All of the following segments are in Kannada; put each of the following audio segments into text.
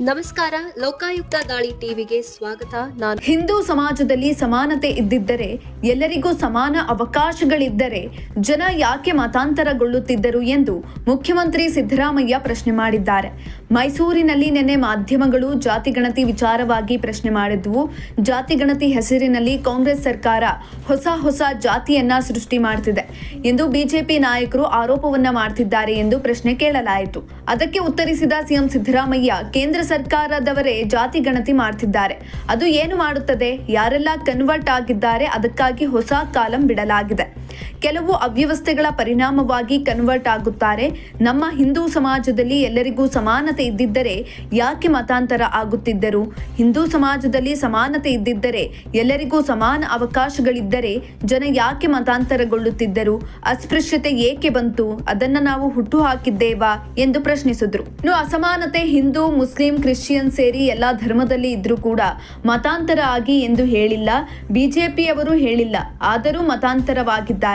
ನಮಸ್ಕಾರ, ಲೋಕಾಯುಕ್ತ ದಾಳಿ ಟಿವಿಗೆ ಸ್ವಾಗತ. ನಾನು ಹಿಂದೂ ಸಮಾಜದಲ್ಲಿ ಸಮಾನತೆ ಇದ್ದಿದ್ದರೆ, ಎಲ್ಲರಿಗೂ ಸಮಾನ ಅವಕಾಶಗಳಿದ್ದರೆ, ಜನ ಯಾಕೆ ಮತಾಂತರಗೊಳ್ಳುತ್ತಿದ್ದರು ಎಂದು ಮುಖ್ಯಮಂತ್ರಿ ಸಿದ್ದರಾಮಯ್ಯ ಪ್ರಶ್ನೆ ಮಾಡಿದ್ದಾರೆ. ಮೈಸೂರಿನಲ್ಲಿ ನಿನ್ನೆ ಮಾಧ್ಯಮಗಳು ಜಾತಿಗಣತಿ ವಿಚಾರವಾಗಿ ಪ್ರಶ್ನೆ ಮಾಡಿದ್ವು. ಜಾತಿಗಣತಿ ಹೆಸರಿನಲ್ಲಿ ಕಾಂಗ್ರೆಸ್ ಸರ್ಕಾರ ಹೊಸ ಹೊಸ ಜಾತಿಯನ್ನ ಸೃಷ್ಟಿ ಮಾಡ್ತಿದೆ. ಎಂದು ಬಿಜೆಪಿ ನಾಯಕರು ಆರೋಪವನ್ನ ಮಾಡ್ತಿದ್ದಾರೆ ಎಂದು ಪ್ರಶ್ನೆ ಕೇಳಲಾಯಿತು. ಅದಕ್ಕೆ ಉತ್ತರಿಸಿದ ಸಿಎಂ ಸಿದ್ದರಾಮಯ್ಯ, ಕೇಂದ್ರ ಸರ್ಕಾರದವರೇ ಜಾತಿ ಗಣತಿ ಮಾಡ್ತಿದ್ದಾರೆ. ಅದು ಏನು ಮಾಡುತ್ತದೆ? ಯಾರೆಲ್ಲ ಕನ್ವರ್ಟ್ ಆಗಿದ್ದಾರೆ ಅದಕ್ಕಾಗಿ ಹೊಸ ಕಾಲಂ ಬಿಡಲಾಗಿದೆ. ಕೆಲವು ಅವ್ಯವಸ್ಥೆಗಳ ಪರಿಣಾಮವಾಗಿ ಕನ್ವರ್ಟ್ ಆಗುತ್ತಾರೆ. ನಮ್ಮ ಹಿಂದೂ ಸಮಾಜದಲ್ಲಿ ಎಲ್ಲರಿಗೂ ಸಮಾನತೆ ಇದ್ದಿದ್ದರೆ ಯಾಕೆ ಮತಾಂತರ ಆಗುತ್ತಿದ್ದರು? ಹಿಂದೂ ಸಮಾಜದಲ್ಲಿ ಸಮಾನತೆ ಇದ್ದಿದ್ದರೆ ಎಲ್ಲರಿಗೂ ಸಮಾನ ಅವಕಾಶಗಳಿದ್ದರೆ ಜನ ಯಾಕೆ ಮತಾಂತರಗೊಳ್ಳುತ್ತಿದ್ದರು? ಅಸ್ಪೃಶ್ಯತೆ ಏಕೆ ಬಂತು? ಅದನ್ನ ನಾವು ಹುಟ್ಟು ಹಾಕಿದ್ದೇವಾ? ಎಂದು ಪ್ರಶ್ನಿಸಿದ್ರು. ಇನ್ನು ಅಸಮಾನತೆ ಹಿಂದೂ, ಮುಸ್ಲಿಂ, ಕ್ರಿಶ್ಚಿಯನ್ ಸೇರಿ ಎಲ್ಲಾ ಧರ್ಮದಲ್ಲಿ ಇದ್ರೂ ಕೂಡ ಮತಾಂತರ ಆಗಿ ಎಂದು ಹೇಳಿಲ್ಲ. ಬಿಜೆಪಿಯವರು ಹೇಳಿಲ್ಲ. ಆದರೂ ಮತಾಂತರವಾಗಿದ್ದಾರೆ.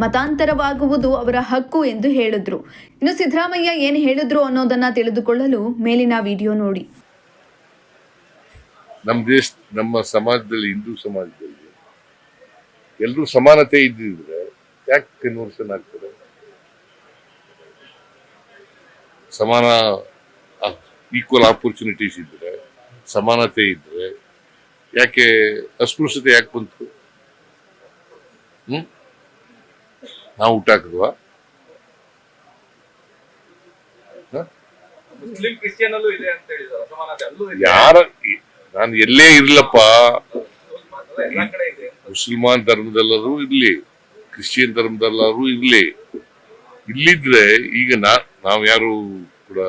ಮತಾಂತರವಾಗುವುದು ಅವರ ಹಕ್ಕು ಎಂದು ಹೇಳಿದ್ರು. ಇನ್ನು ಸಿದ್ದರಾಮಯ್ಯ ಏನು ಹೇಳಿದ್ರು ಅನ್ನೋದನ್ನ ತಿಳಿದುಕೊಳ್ಳಲು ಮೇಲಿನ ವಿಡಿಯೋ ನೋಡಿ. ನಮ್ಮ ದೇಶ, ನಮ್ಮ ಸಮಾಜದಲ್ಲಿ, ಹಿಂದೂ ಸಮಾಜದಲ್ಲಿ ಎಲ್ಲರೂ ಸಮಾನತೆ ಇದ್ದಿದ್ರೆ ಯಾಕೆ ಕನ್ವರ್ಷನ್ ಆಗ್ತದೆ ಸಮಾನ ಈಕ್ವಲ್ ಆಪರ್ಚುನಿಟೀಸ್ ಇದ್ರೆ, ಸಮಾನತೆ ಇದ್ರೆ ಯಾಕೆ ಅಸ್ಪೃಶ್ಯತೆ ಯಾಕೆ ಬಂತು? ಹ್ಮ್ ನಾವು ಹುಟ್ಟಾಕದ್ವಾ ಮುಸ್ಲಿಂ ಕ್ರಿಶ್ಚಿಯನ್ ಅಲ್ಲೂ ಇದೆ ಅಂತ ಹೇಳಿದಾರೆ ಸಮಾನತೆ ಅಲ್ಲೂ ಇದೆ. ಯಾರ ನಾನು ಎಲ್ಲೇ ಇರ್ಲಪ್ಪ. ಮುಸಲ್ಮಾನ್ ಧರ್ಮದಲ್ಲರೂ ಇರ್ಲಿ ಕ್ರಿಶ್ಚಿಯನ್ ಧರ್ಮದಲ್ಲರೂ ಇರ್ಲಿ. ಇಲ್ಲಿದ್ರೆ ಈಗ ನಾ ನಾವು ಯಾರು ಕೂಡ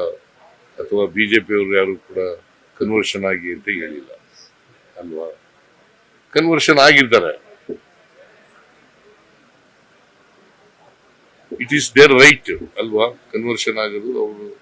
ಅಥವಾ ಬಿಜೆಪಿ ಅವರು ಯಾರು ಕೂಡ ಕನ್ವರ್ಷನ್ ಆಗಿ ಅಂತ ಹೇಳಿಲ್ಲ. ಅಲ್ವಾ? ಕನ್ವರ್ಷನ್ ಆಗಿರ್ತಾರೆ. ಇಟ್ ಈಸ್ ದೇರ್ ರೈಟ್ ಅಲ್ವಾ? ಕನ್ವರ್ಷನ್ ಆಗೋದು ಅವರು